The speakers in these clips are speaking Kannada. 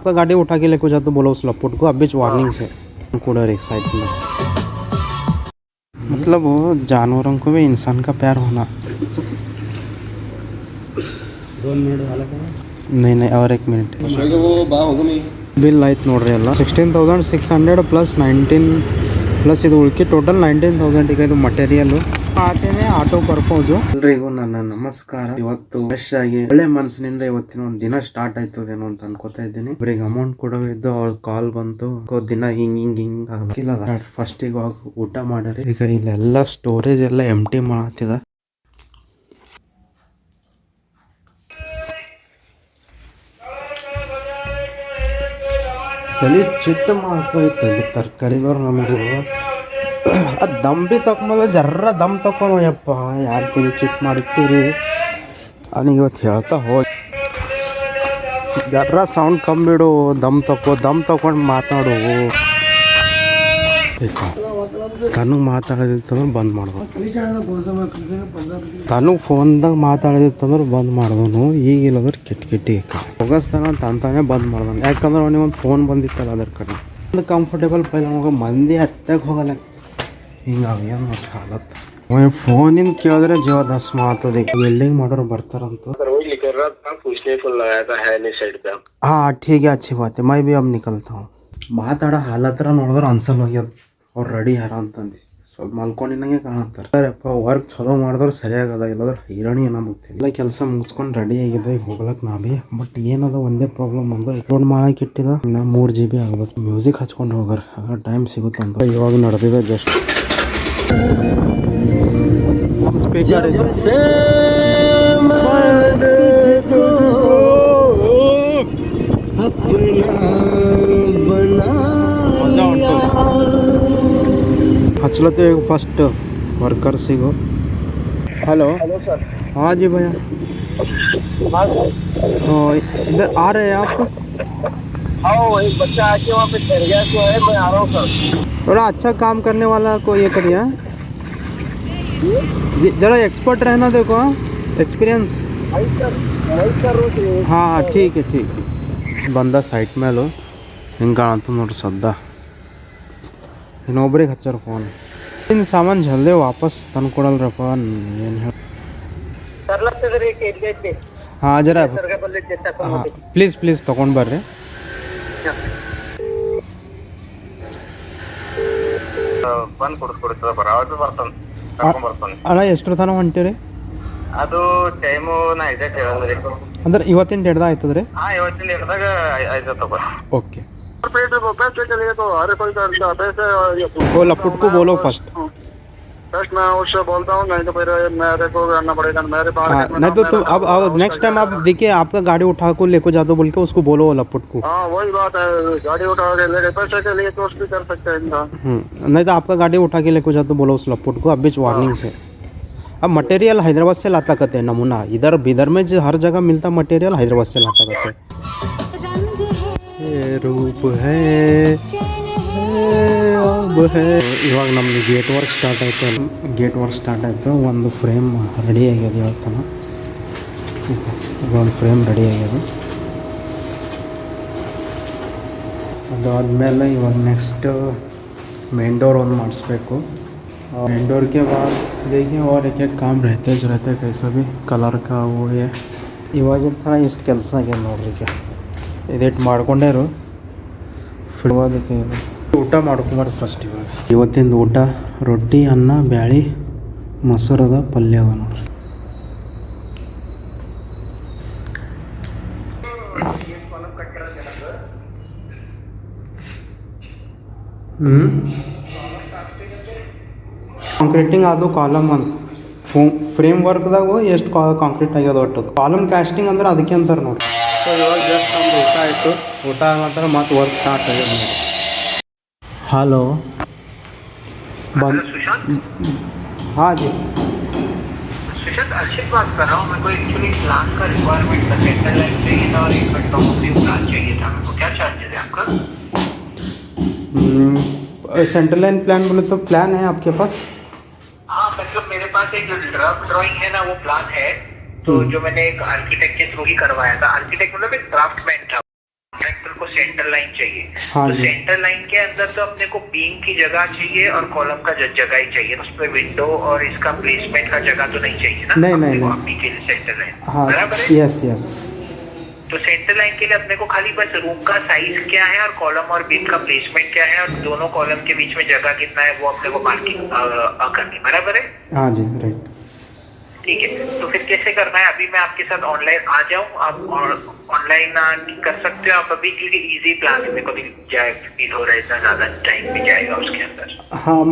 आपका गाड़ी उठा के लेके जाते बोलो उस लपुट को अभी वार्निंग से कूलर एक साइड में मतलब वो जानवरों को भी इंसान का प्यार होना दोन मिनिट झालं का नहीं नहीं और एक मिनट वो ಬಾ ಹೋಗು ನೀ ಬಿಲ್ ಆಯ್ತು ನೋಡ್ರಿ ಎಲ್ಲ sixteen thousand six hundred plus nineteen plus ಇದು ಉಳ್ಕಿ ಟೋಟಲ್ ನೈನ್ಟೀನ್ ತೌಸಂಡ್ ಈಗ ಇದು ಮಟೀರಿಯಲ್ ಆಟೇನೆ ಆಟೋ ಪರ್ಪೋಸು ಎಲ್ರಿಗೂ ನನ್ನ ನಮಸ್ಕಾರ. ಇವತ್ತು ಫ್ರೆಶ್ ಆಗಿ ಒಳ್ಳೆ ಮನಸ್ಸಿನಿಂದ ಇವತ್ತಿನ ಒಂದು ದಿನ ಸ್ಟಾರ್ಟ್ ಆಯ್ತದೇನೋ ಅಂತ ಅನ್ಕೋತಾ ಇದ್ದೀನಿ. ಇವ್ರಿಗೆ ಅಮೌಂಟ್ ಕೊಡೋವಿದ್ದು ಅವ್ರ ಕಾಲ್ ಬಂತು. ದಿನ ಹಿಂಗ್ ಹಿಂಗ್ ಹಿಂಗ್ ಆಗಿಲ್ಲ. ಫಸ್ಟ್ ಈಗ ಊಟ ಮಾಡ್ರಿ. ಈಗ ಇಲ್ಲೆಲ್ಲ ಸ್ಟೋರೇಜ್ ಎಲ್ಲ ಎಂಟಿ ಮಾಡತ್ತಿದ ತಲೆ ಚಿಟ್ಟ ಮಾಡ್ಕೋಯ್ತು ಅಲ್ಲಿ ತರಕಾರಿದವ್ರು ನಮಗೆ. ಅದು ದಮ್ ಬಿ ತಕೊಂಬಲ್ಲ ಜರ್ರ ದಮ್ ತಕೊಂಡು ಯಪ್ಪ ಯಾರು ತಿಳಿ ಚಿಟ್ ಮಾಡಿರ್ತೀರಿ ನನಗೆ ಇವತ್ತು ಹೇಳ್ತಾ ಹೋಗಿ ಜರ್ರ ಸೌಂಡ್ ಕಮ್ಮಿಡು ದಮ್ ತಕೋ ದಮ್ ತಕೊಂಡು ಮಾತಾಡು. ತನಗೆ ಮಾತಾಡೋದಿತ್ತಂದ್ರೆ ಬಂದ್ ಮಾಡ್ದು ತನಗೆ ಫೋನ್ದಾಗ ಮಾತಾಡೋದಿತ್ತಂದ್ರೆ ಬಂದ್ ಈಗ ಇಲ್ಲದ್ರೆ ಕೆಟ್ಟ ಕೆಟ್ಟಿ ಹೋಗಸ್ತಾನ ತಂತಾನೆ ಅಂತಾನೆ ಬಂದ್ ಮಾಡ್ದಾನ ಯಾಕಂದ್ರೆ ಅವನಿಗೆ ಒಂದು ಫೋನ್ ಬಂದಿತ್ತಲ್ಲ ಅದ್ರ ಕಡೆ. ಒಂದು ಕಂಫರ್ಟೇಬಲ್ ಪೈಲ ಮಂದಿ ಹತ್ತಾಗ ಹೋಗಲ್ಲ. ಹಿಂಗಾಗಿ ಏನು ಮತ್ತೆ ಫೋನ್ ಫೋನಿಂದ ಕೇಳಿದ್ರೆ ಜೀವ ದಸ್ ಮಾತದೆ ವೆಲ್ಡಿಂಗ್ ಮಾಡೋರು ಬರ್ತಾರಂತ. ಹಾ ಠೀಕ್ ಅಚ್ಚಿ ಬಾತಿ ಮೈ ಬಿ ಅವ್ ನಿಕಲ್ತಾವ ಮಾತಾಡೋ ಹಾಲತ್ರ ನೋಡಿದ್ರೆ ಅನ್ಸಲ್ ಹೋಗ್ಯದ ಅವ್ರು ರೆಡಿ ಯಾರ ಅಂತಂದು. ಸ್ವಲ್ಪ ಮಲ್ಕೊಂಡಿನಂಗೆ ಕಾಣತ್ತಾರ. ಸರಿಯಪ್ಪ ವರ್ಕ್ ಚಲೋ ಮಾಡಿದ್ರೆ ಸರಿಯಾಗದ ಇಲ್ಲದ್ರ ಹೈರಾಣಿ ಏನೋ ಮುಗ್ತೀನಿ ಎಲ್ಲ ಕೆಲಸ ಮುಗಿಸ್ಕೊಂಡು ರೆಡಿ ಆಗಿದೆ ಈಗ ಹೋಗ್ಲಕ್ಕೆ ನಾ ಭೀ ಬಟ್ ಏನದ ಒಂದೇ ಪ್ರಾಬ್ಲಮ್ ಅಂದ್ರೆ ಅಕೌಂಟ್ ಮಾಡಕ್ಕೆ ಇಟ್ಟಿದ ನಾ ಮೂರು ಜಿ ಬಿ ಆಗ್ಬೇಕು. ಮ್ಯೂಸಿಕ್ ಹಚ್ಕೊಂಡು ಹೋಗ್ರಿ ಟೈಮ್ ಸಿಗುತ್ತಂತ. ಇವಾಗ ನಡೆದಿದೆ ಜಸ್ಟ್ स्पीकर एक फ़र्स्ट वर्कर से हो हेलो हेलो सर हाँ जी भैया। हाँ, हाँ, इधर आ रहे हैं आप? हाँ एक बच्चा आके वहाँ पे ठहर गया तो है? मैं आ रहा हूँ सर थोड़ा अच्छा काम करने वाला को ये करिए हाँ? जी, जरा एक्सपर्ट रहना देखो एक्सपीरियंस वही सर वही सर रोज हाँ हाँ ठीक है ठीक है ಬಂದ ಸೈಟ್ ಮೇಲು ಹಿಂಗೆ ಕಾಣತ್ತ ನೋಡ್ರಿ ಸದ್ದ ಇನ್ನೊಬ್ರಿಗೆ ಹಚ್ಚಾರ ಫೋನ್ ಇನ್ನು ಸಾಮಾನು ಜಲ್ದಿ ವಾಪಸ್ ತಂದು ಕೊಡಲ್ರಪ್ಪ ಏನು ಹೇಳಿ सर लगता सर एक एरिया पे ಹಾಂ ಜರ सर का बल्ले चेष्टा ಹಾಂ ಪ್ಲೀಸ್ ಪ್ಲೀಸ್ ತೊಗೊಂಡು ಬರ್ರಿ ಬಂದ್ ಕುಡಿಸ್ಕೊಡ್ತದ ಬರ. ಅದು ಬರ್ತಾನ ಕರ್ಕೊಂಡ್ ಬರ್ತಾನ ಅಣ್ಣ ಎಷ್ಟರ ತನ ಹೊಂಟಿರಿ? ಅದು ಟೈಮು ನಾ ಎಕ್ಸಾಕ್ಟ್ ಹೇಳಲ್ರಿ ಅಂದ್ರೆ ಇವತ್ತಿನ ಡೇಟ್ದ ಆಯ್ತದ್ರಿ? ಹಾ ಇವತ್ತಿನ ಹಿಡ್ದಾಗ ಆಯ್ತು ತಗೋರಿ ಓಕೆ. ಓ ಲಪ್ಪುಟ್ಕು ಬೋಲೋ ಫಸ್ಟ್ तो फ़र्स्ट मैं उससे बोलता हूँ नहीं तो फिर मेरे को करना पड़ेगा मेरे पास हाँ नहीं तो तुम अब नेक्स्ट टाइम आप देखिए आपका गाड़ी उठा को लेको जा दो बोल के उसको बोलो लपुट को। हाँ वही बात है गाड़ी उठा के लेके पैसे के लिए तो भी कर सकते हैं इंसान हम्म, नहीं तो आपका गाड़ी उठा के लेको जा दो बोलो उस लपुट को अब बीच वार्निंग से। अब मटेरियल हैदराबाद से लाता करते हैं नमूना। इधर बिदर में जो हर जगह मिलता मटेरियल हैदराबाद से लाता करते हैं। रूप है। ಇವಾಗ ನಮ್ದು ಗೇಟ್ ವರ್ಕ್ ಸ್ಟಾರ್ಟ್ ಆಯಿತು ಗೇಟ್ ವರ್ಕ್ ಸ್ಟಾರ್ಟ್ ಆಯಿತು ಒಂದು ಫ್ರೇಮ್ ರೆಡಿ ಆಗ್ಯದ ಇವತ್ತನ ಈಗ ಒಂದು ಫ್ರೇಮ್ ರೆಡಿ ಆಗ್ಯದ ಅದಾದಮೇಲೆ ಇವಾಗ ನೆಕ್ಸ್ಟ್ मेन डोर ऑन ಮಾಡಿಸ್ಬೇಕು मेन डोर के बाद देखिए और एक एक काम रहते जो रहते कैसा भी ಕಲರ್ का वो ये ಇವಾಗಿನ ಥರ ಇಷ್ಟು ಕೆಲಸ ಆಗ್ಯದ ನೋಡ್ರಿ ಈಗ ಇದಿಟ್ಟು ಮಾಡ್ಕೊಂಡೇರು ಅದಕ್ಕೆ ಊಟ ಮಾಡ್ಕೊಂಬಾರ್ದು ಫಸ್ಟ್ ಇವಾಗ. ಊಟ ರೊಟ್ಟಿ, ಅನ್ನ, ಬ್ಯಾಳಿ, ಮೊಸರದ ಪಲ್ಯ ಅದ ನೋಡ್ರಿ. ಹ್ಞೂ ಕಾಂಕ್ರೀಟಿಂಗ್ ಅದು ಕಾಲಮ್ ಅಂತ ಫೋ ಫ್ರೇಮ್ ವರ್ಕ್ದಾಗು ಎಷ್ಟು ಕಾಂಕ್ರೀಟ್ ಆಗ್ಯದ ಒಟ್ಟು. ಕಾಲಮ್ ಕ್ಯಾಸ್ಟಿಂಗ್ ಅಂದ್ರೆ ಅದಕ್ಕೆ ಅಂತಾರೆ ನೋಡಿ ಸೊ ಇವಾಗ ಜಸ್ಟ್ ನಮ್ದು ಊಟ ಆಯಿತು. ಊಟ ಮಾತ್ರ ಮತ್ತೆ ವರ್ಕ್ ಸ್ಟಾರ್ಟ್ ಆಗ್ಯದ ನೋಡಿ हेलो। सुशांत? हाँ जी। सुशांत अक्षित बात कर रहा हूँ। मेरे को एक्चुअली क्लास का रिक्वायरमेंट था सेंटर लाइन चाहिए था और एक घंटा होती प्लान चाहिए था मेरे को। क्या चार्जेस है आपका? सेंटर लाइन प्लान बोले तो प्लान है आपके पास? हाँ मतलब मेरे पास एक ड्राफ्ट ड्राइंग है ना वो प्लान है। तो हम्म। जो मैंने एक आर्किटेक्ट के थ्रू ही करवाया था। आर्किटेक्ट मतलब एक ड्राफ्ट मैन था। कॉन्ट्रैक्टर आपको सेंटर लाइन चाहिए। हाँ तो सेंटर लाइन के अंदर तो अपने को बीम की जगह चाहिए और कॉलम का जगह ही चाहिए। उसमें विंडो और इसका प्लेसमेंट का जगह तो नहीं चाहिए ना? नहीं, नहीं, को नहीं। के लिए सेंटर लाइन हाँ बराबर है? यस यस तो सेंटर लाइन के लिए अपने को खाली बस रूम का साइज़ क्या है और कॉलम और बीम का प्लेसमेंट क्या है और दोनों कॉलम के बीच में जगह कितना है वो अपने को मार्किंग करनी बराबर है? हाँ जी राइट ठीक है। तो फिर कैसे करना है? अभी मैं आपके साथ ऑनलाइन आ जाऊँ। आप ऑनलाइन कर सकते हो। आप अभी क्योंकि इजी प्लान है। मेरे को भी जाए फील हो रहा है इतना ज़्यादा टाइम भी जाएगा उसके अंदर। हाँ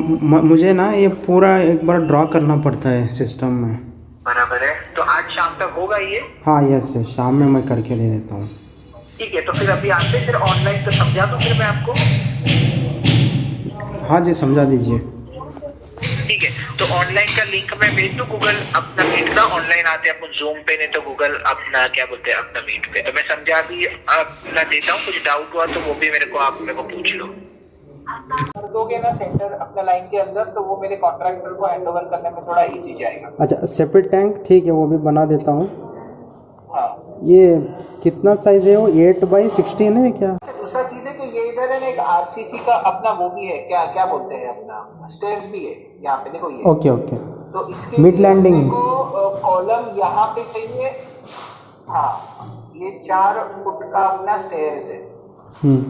मुझे ना ये पूरा एक बार ड्रॉ करना पड़ता है सिस्टम में। बराबर है। तो आज शाम तक होगा ये? हाँ यस यस शाम में मैं करके दे देता हूँ। ठीक है तो फिर अभी आते फिर ऑनलाइन तो समझा दूँ फिर मैं आपको? हाँ जी समझा दीजिए। ठीक है तो ऑनलाइन का लिंक मैं भेज दूँ? गूगल अपना मीट का ऑनलाइन आते हैं अपन जूम पे नहीं तो गूगल अपना क्या बोलते हैं अपना मीट पे। तो मैं समझा भी अपना देता हूँ कुछ डाउट हुआ तो वो भी मेरे को आप मेरे को पूछ लो। कर दोगे ना सेंटर अपना लाइन के अंदर तो वो मेरे कॉन्ट्रैक्टर को हैंड ओवर करने में थोड़ा इजी जाएगा। अच्छा सेपरेट टैंक ठीक है वो भी बना देता हूँ। हाँ। ये कितना साइज़ है वो? एट बाई सिक्सटीन है क्या? अच्छा दूसरा चीज़ है कि ये इधर है ना एक आरसीसी का अपना वो भी है क्या क्या बोलते हैं अपना स्टेयर्स भी है। यहाँ पे देखो ये। Okay okay. तो इसके। अपने को कॉलम यहाँ पे चाहिए हाँ ये चार फुट का अपना स्टेयर्स है। हम्म।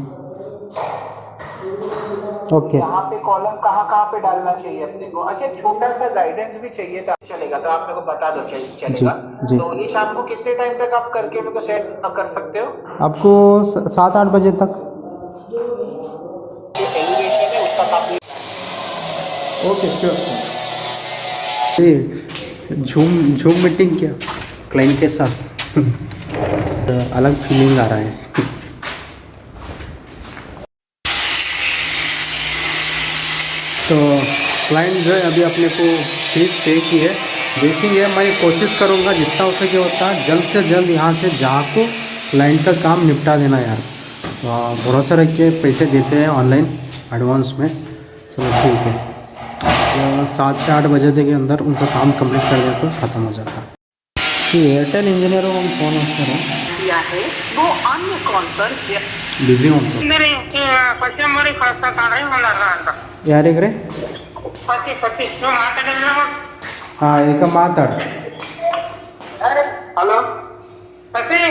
ओके। यहाँ पे कॉलम कहाँ कहाँ पे डालना चाहिए अपने को? अच्छा छोटा सा गाइडेंस भी चाहिए था। चलेगा तो आप मेरे को बता दो चल, चलेगा। जी। तो ये शाम को कितने टाइम तक आप करके मेरे को सेट कर सकते हो? आपको सात आठ बजे तक। जो एलिवेशन है उसका काफ़ी ओके श्योर झूम झूम मीटिंग क्या? क्लाइंट के साथ। अलग फीलिंग आ रहा है। तो क्लाइंट जो है अभी अपने को फ़ीस पे की है। देखेंगे मैं कोशिश करूँगा जितना हो सके उतना जल्द से जल्द यहाँ से जा को क्लाइंट का काम निपटा देना यार। तो भरोसा रख के पैसे देते हैं ऑनलाइन एडवांस में। चलो, ठीक है। तो सात से आठ बजे के अंदर उनका काम कंप्लीट कर देते तो ख़त्म हो जाता कि एयरटेल इंजीनियरों को फ़ोन है वो अन्य कॉल पर बिजी होंगे ಯಾರಿಗ್ರಿ ಹಾ ಈಗ ಮಾತಾಡ ಹಲೋ ಸತಿ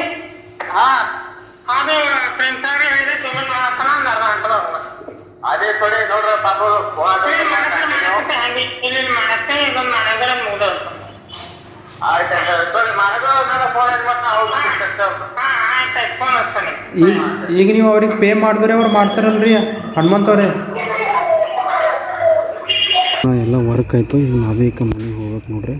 ಹಾ ಅದೇ ಫ್ರೆಂಡ್ಸ್ ಹೇಳಿದೆ ಸುಮ್ಮನೆ ಮಾತಾಡ ಅಂತ ಅದೇ ಕೊಡಿ ನೋಡ್ರ ಪಾಪ ಈಗ ನೀವು ಅವ್ರಿಗೆ ಪೇ ಮಾಡಿದ್ರೆ ಅವ್ರು ಮಾಡ್ತಾರಲ್ರಿ ಹನುಮಂತವ್ರೆ? ಎಲ್ಲ ವರ್ಕ್ ಆಯ್ತು. ಈಗ ನಾವೇ ಮನೆಗೆ ಹೋಗ್ಬೇಕು ನೋಡ್ರಿ.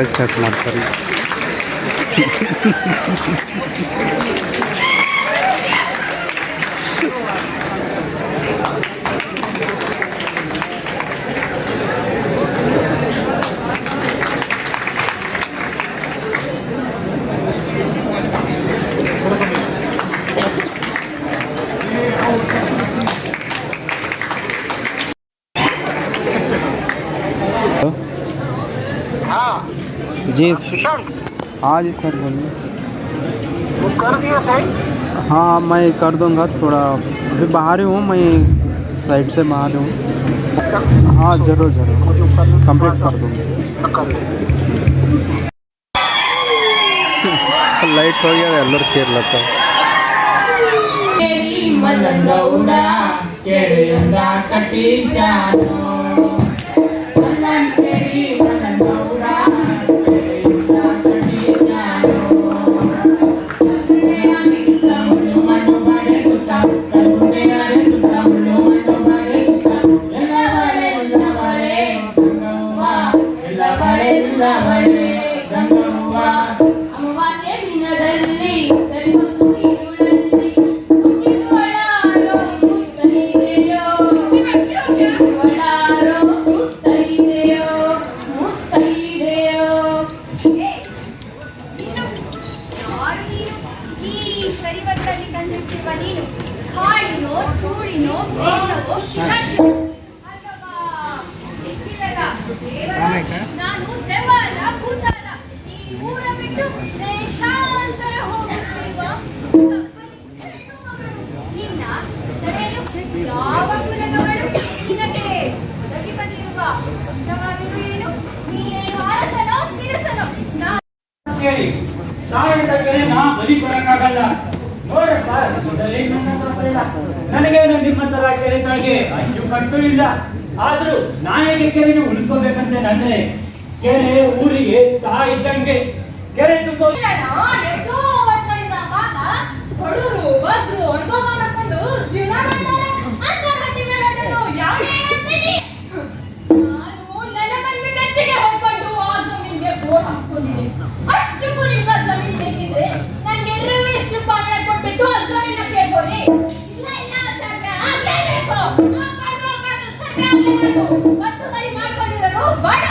ಎಲ್ಲ ಚೆಕ್ ಮಾಡ್ತಾರೆ जी। हाँ जी सर बोलिए। कर दिया सही? हाँ मैं कर दूँगा थोड़ा। अभी बाहर ही हूँ मैं साइड से बाहर हूँ। हाँ ज़रूर ज़रूर। कंप्लीट कर दूँगा। लाइट हो गया ಎಲ್ಲರೂ ಸೇರ್ಲತ್ತ ಮದದ ಉಡ ಕೆರೆಯೊಂದ का ಕೆರೆ ಊರಿಗೆ ತಾಯಿ ಇದ್ದಂಗೆ ಕೆರೆ ತುಂಬ ಎಷ್ಟೋ ಜೀವನ ನಾನು ಬೋರ್ ನನಗೆ ಮತ್ತು ಸರಿ ಬಾಡ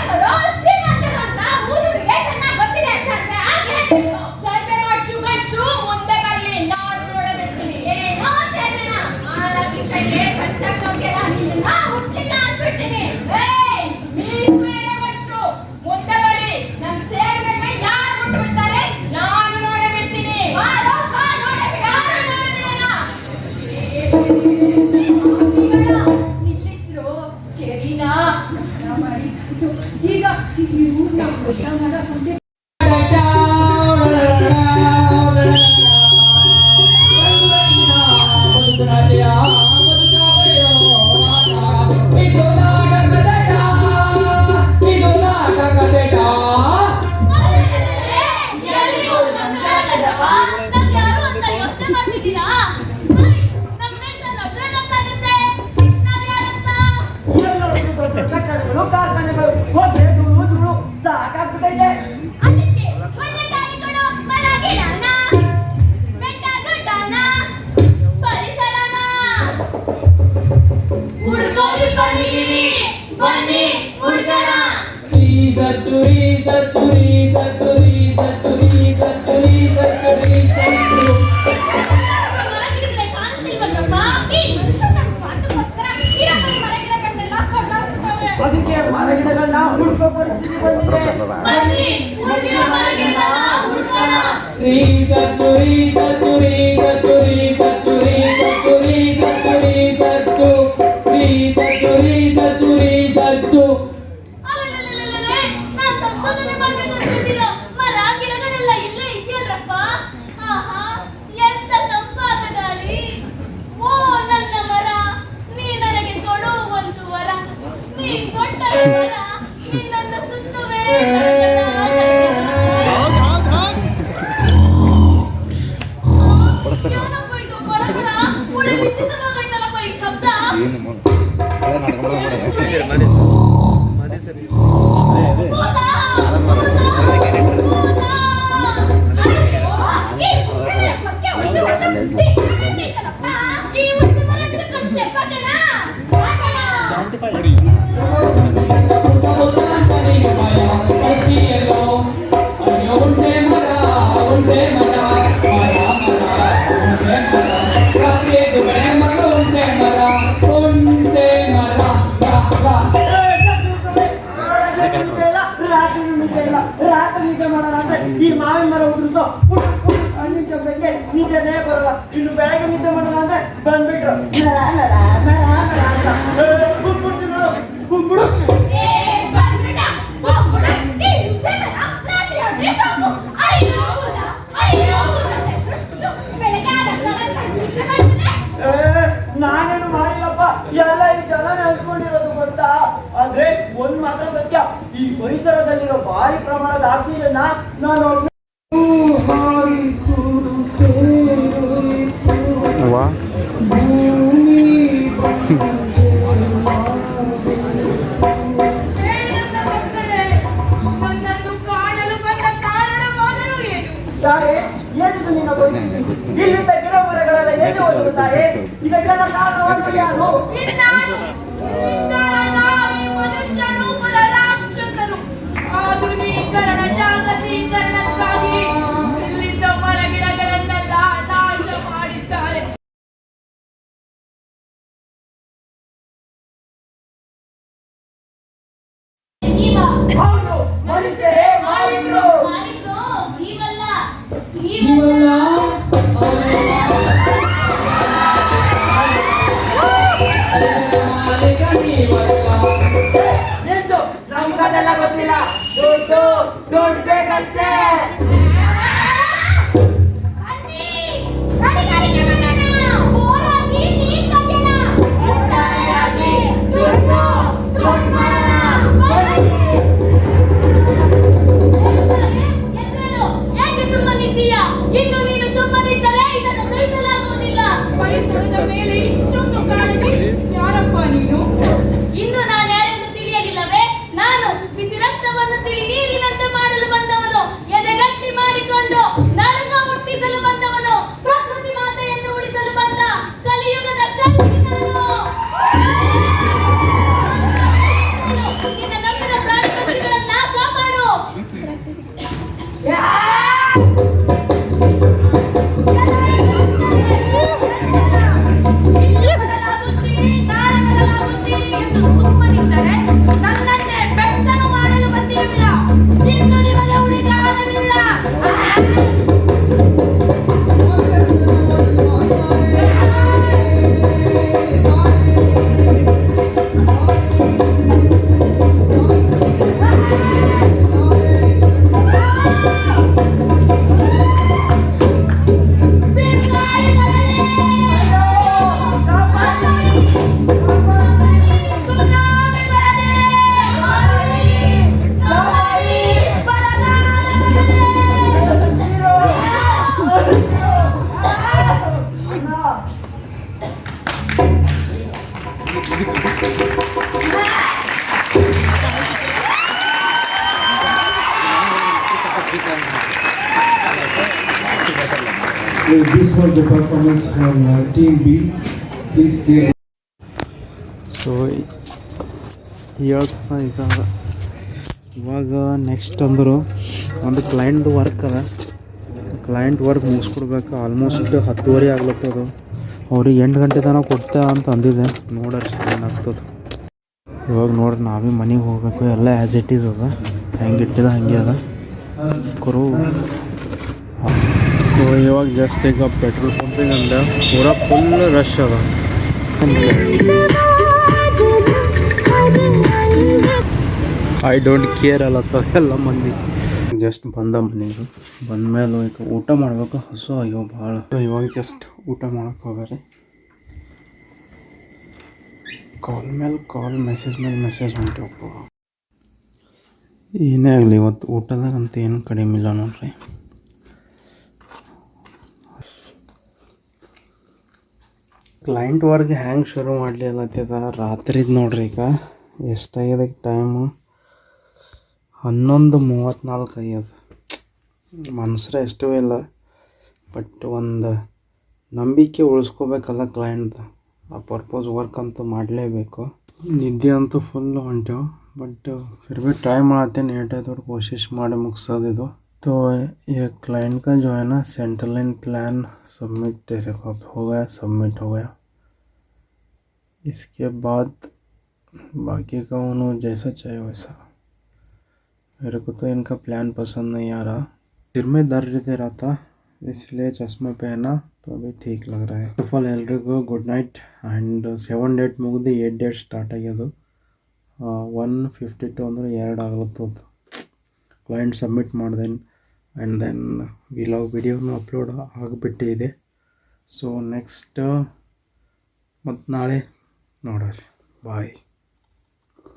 ಇಲ್ಲಿದ್ದ ಗಿಡ ಮರಗಳೆಲ್ಲ ಎಲ್ಲಿ ತಾಯೇ? ಇದಕ್ಕೆಲ್ಲ ಕಾರಣವಾದ್ರು ಯಾರು? ದುಡ್ಡು ದುಡ್ಡು ಬೇಕಷ್ಟೇ. ಈಗ ಇವಾಗ ನೆಕ್ಸ್ಟ್ ಅಂದರು ಒಂದು ಕ್ಲೈಂಟ್ ವರ್ಕ್ ಅದ. ಕ್ಲೈಂಟ್ ವರ್ಕ್ ಮುಗಿಸ್ಕೊಡ್ಬೇಕು ಆಲ್ಮೋಸ್ಟ್ ಹತ್ತುವರೆ ಆಗ್ಲತ್ತದು. ಅವ್ರಿಗೆ ಎಂಟು ಗಂಟೆ ತನಕ ಕೊಡ್ತಾ ಅಂತ ಅಂದಿದೆ. ನೋಡ್ರಿ ಏನಾಗ್ತದೆ ಇವಾಗ ನೋಡ್ರಿ, ನಾವೇ ಮನೆಗೆ ಹೋಗ್ಬೇಕು, ಎಲ್ಲ ಆ್ಯಸ್ ಇಟ್ ಈಸ್ ಅದ. ಹೆಂಗೆ ಇಟ್ಟಿದ, ಹಂಗೆ ಅದ. ಕೊರು. ಇವಾಗ ಜಸ್ಟ್ ಈಗ ಪೆಟ್ರೋಲ್ ಪಂಪಿಗೆ ಅಂದ. ಪೂರಾ ಫುಲ್ ರಶ್ ಅದ. ಐ ಡೋಂಟ್ ಕೇರ್ ಅಲ್ಲತ್ತದ ಎಲ್ಲ ಮಂದಿ ಜಸ್ಟ್ ಬಂದ ಮನೆಗೆ ಬಂದಮೇಲೆ ಈಗ ಊಟ ಮಾಡಬೇಕು. ಹಸು, ಅಯ್ಯೋ ಭಾಳ ಇವಾಗ ಜಸ್ಟ್ ಊಟ ಮಾಡಕ್ಕೆ ಹೋಗ್ಯಾರಿ ಕಾಲ್ ಮೇಲೆ ಕಾಲ್ ಮೆಸೇಜ್ ಮೇಲೆ ಮೆಸೇಜ್ ಹೊಂಟಿವಪ್ಪ ಏನೇ ಆಗಲಿ, ಇವತ್ತು ಊಟದಾಗ ಅಂತ ಏನು ಕಡಿಮೆ ಇಲ್ಲ ನೋಡ್ರಿ. ಕ್ಲೈಂಟ್ ವರ್ಕ್ ಹ್ಯಾಂಗೆ ಶುರು ಮಾಡಲಿ ಅಲ್ಲತ್ತದ ರಾತ್ರಿದು ನೋಡ್ರಿ ಈಗ. ಎಷ್ಟಾಗ್ಯದಕ್ಕೆ ಟೈಮು ಹನ್ನೊಂದು ಮೂವತ್ತ್ನಾಲ್ಕು ಆಗ್ಯದ ಮನ್ಸ್ರೆ ಎಷ್ಟೂ ಇಲ್ಲ ಬಟ್ ಒಂದು ನಂಬಿಕೆ ಉಳಿಸ್ಕೋಬೇಕಲ್ಲ ಕ್ಲೈಂಟ್ ಆ ಪರ್ಪಸ್ ವರ್ಕ್ ಅಂತೂ ಮಾಡಲೇಬೇಕು ನಿದ್ದೆ ಅಂತೂ ಫುಲ್ ಹೊಂಟೆವು ಬಟ್ फिर भी ट्राई मारते हैं नेट है थोड़ी कोशिश मारे मुकसा दे दो तो ये क्लाइंट का जो है ना सेंट्रल लाइन प्लान सबमिट देखो अब हो गया सबमिट हो गया इसके बाद बाकी का उन्होंने जैसा चाहे वैसा मेरे को तो इनका प्लान पसंद नहीं आ रहा सिर में दर्द दे रहा था इसलिए चश्मा पहना तो अभी ठीक लग रहा है ಫಸ್ಟ್ ಆಫ್ ಆಲ್ ಎಲ್ರಿಗೂ good night and seven date ಮುಗಿದು ಏಟ್ ಡೇಟ್ ಸ್ಟಾರ್ಟ್ ಆಗ್ಯದು ಒನ್ ಫಿಫ್ಟಿ ಟು ಅಂದರೆ ಎರಡು ಆಗ್ಲತ್ತದು ಕ್ಲೈಂಟ್ ಸಬ್ಮಿಟ್ ಮಾಡಿದೆ ಆ್ಯಂಡ್ ದೆನ್ ವಿಲಾಗ್ ವಿಡಿಯೋನು ಅಪ್ಲೋಡ್ ಆಗಿಬಿಟ್ಟಿದೆ ಸೊ ನೆಕ್ಸ್ಟ್ ಮತ್ತು ನಾಳೆ ನೋಡೋರಿ ಬಾಯ್